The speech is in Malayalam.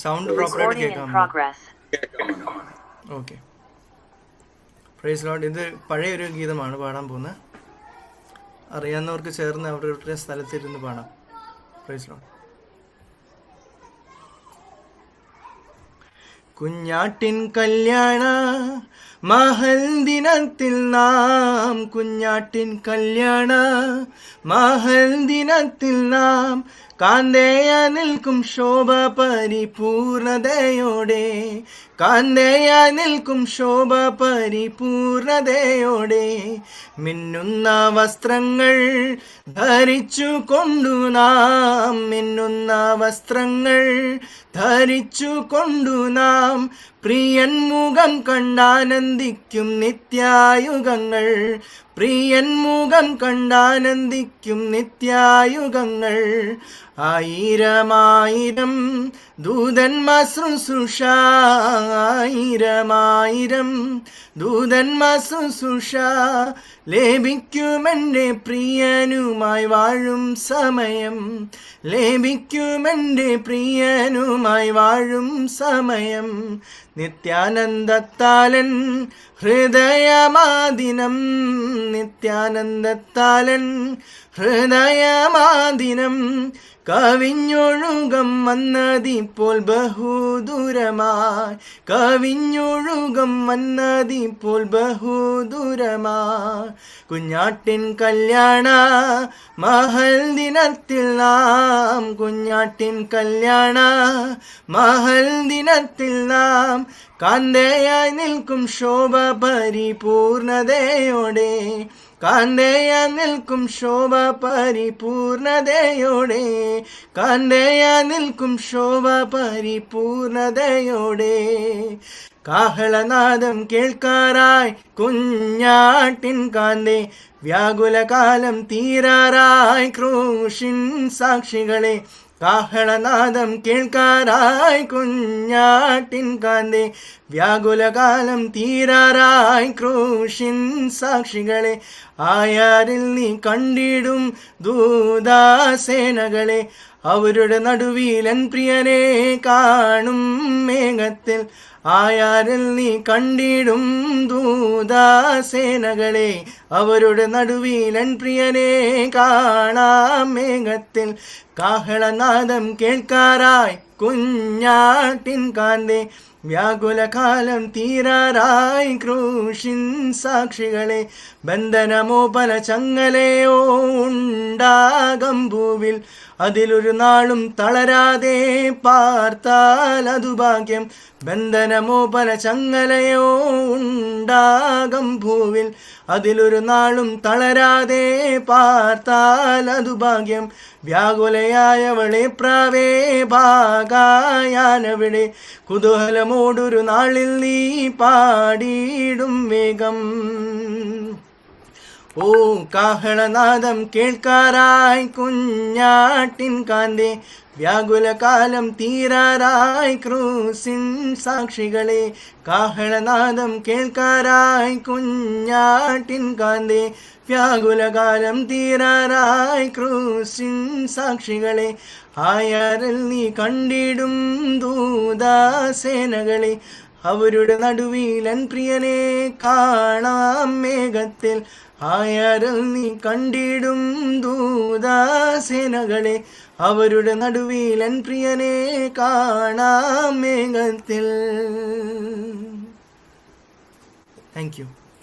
സൗണ്ട് പ്രോപ്പറായിട്ട് കേൾക്കാം. ഓക്കെ. പ്രൈസ് ലോഡ് ഇത് പഴയ ഒരു ഗീതമാണ് പാടാൻ പോകുന്നത് അറിയാവുന്നവർക്ക് ചേർന്ന് അവരുടെ സ്ഥലത്തിരുന്ന് പാടാം. പ്രൈസ് ലോഡ് കുഞ്ഞാട്ടിൻ കല്യാണ മഹൽ ദിനത്തിൽ നാം കുഞ്ഞാട്ടിൻ കല്യാണ മഹൽ ദിനത്തിൽ നാം കാന്തേയ നിൽക്കും ശോഭ പരിപൂർണതയോടെ കാന്തേയ നിൽക്കും ശോഭ പരിപൂർണതയോടെ മിന്നുന്ന വസ്ത്രങ്ങൾ ധരിച്ചു കൊണ്ടു നാം മിന്നുന്ന വസ്ത്രങ്ങൾ ധരിച്ചു കൊണ്ടു നാം പ്രിയൻ മുഖം കണ്ടാനന്ദിക്കും നിത്യായുഗങ്ങൾ. പ്രിയൻ മുഖം കണ്ടാനന്ദിക്കും നിത്യായുഗങ്ങൾ. ആയിരമായിരം ദൂതൻ ശുശ്രൂഷ ആയിരമായിരം ദൂതൻ ശുശ്രൂഷ ലേപിക്കുമെന്റെ പ്രിയനുമായി വാഴും സമയം. ലേപിക്കുമെന്റെ പ്രിയനുമായി വാഴും സമയം. നിത്യാനന്ദത്താലൻ ഹൃദയമാദിനം നിത്യാനന്ദത്താലൻ ഹൃദയമാദിനം കവിഞ്ഞൊഴുകം വന്നതിപ്പോൾ ബഹുദൂരമായി. കവിഞ്ഞൊഴുകം വന്നതിപ്പോൾ ബഹുദൂരമായി. കുഞ്ഞാട്ടിൻ കല്യാണ മഹൽ ദിനത്തിൽ നാം കുഞ്ഞാട്ടിൻ കല്യാണ മഹൽ ദിനത്തിൽ നാം കാന്തയായി നിൽക്കും ശോഭ പരിപൂർണതയോടെ. കാന്തയ നിൽക്കും ശോഭ പരിപൂർണതയോടെ. കാന്തയ നിൽക്കും ശോഭ പരിപൂർണതയോടെ. കാഹളനാദം കേൾക്കാറായി കുഞ്ഞാട്ടിൻ കാന്തേ. വ്യാകുലകാലം തീരാറായി ക്രൂഷിൻ സാക്ഷികളെ. കാഹളനാദം കേൾക്കാറായി കുഞ്ഞാട്ടിൻ കാന്തേ. വ്യാകുലകാലം തീരാറായി ക്രൂശിൻ സാക്ഷികളെ ആയാരിൽ നീ കണ്ടിടും ദൂതാസേനകളെ. അവരുടെ നടുവീലൻ പ്രിയനെ കാണും മേഘത്തിൽ ആയാരിൽ നീ കണ്ടിടും ദൂതാസേനകളെ. അവരുടെ നടുവീലൻ പ്രിയനെ കാണാം മേഘത്തിൽ കാഹളനാദം കേൾക്കാറായി കുഞ്ഞാട്ടിൻ കാന്തേ വ്യാകുലകാലം തീരാറായി ക്രൂശിൻ സാക്ഷികളെ ബന്ധനമോ പല ചങ്ങലയോ ഉണ്ടാകം ഭൂവിൽ അതിലൊരു നാളും തളരാതെ പാർത്താൽ അതു ഭാഗ്യം. ബന്ധനമോ പല ചങ്ങലയോ ഉണ്ടാകം ഭൂവിൽ അതിലൊരു നാളും തളരാതെ പാർത്താൽ അതു ഭാഗ്യം. വ്യാകുലയായവളെ പ്രാവേ ഭാഗായാനവിടെ കുതൂഹലമോടൊരു നാളിൽ നീ പാടിയിടും വേഗം. ഓ കാഹളനാദം കേൾക്കാറായി കുഞ്ഞാട്ടിൻ കാന്തേ വ്യാകുലകാലം തീരാറായി ക്രൂസിൻ സാക്ഷികളെ കാഹളനാദം കേൾക്കാറായി കുഞ്ഞാട്ടിൻ കാന്തേ വ്യാകുലകാലം തീരാറായി ക്രൂസിൻ സാക്ഷികളെ ആയാറിൽ നീ കണ്ടിടും ദൂതാസേനകളെ അവരുടെ നടുവിലൻ പ്രിയനെ കാണാം മേഘത്തിൽ. ആയാരിൽ നീ കണ്ടിടും ദൂതാസേനകളെ. അവരുടെ നടുവിലൻ പ്രിയനെ കാണാം മേഘത്തിൽ. Thank you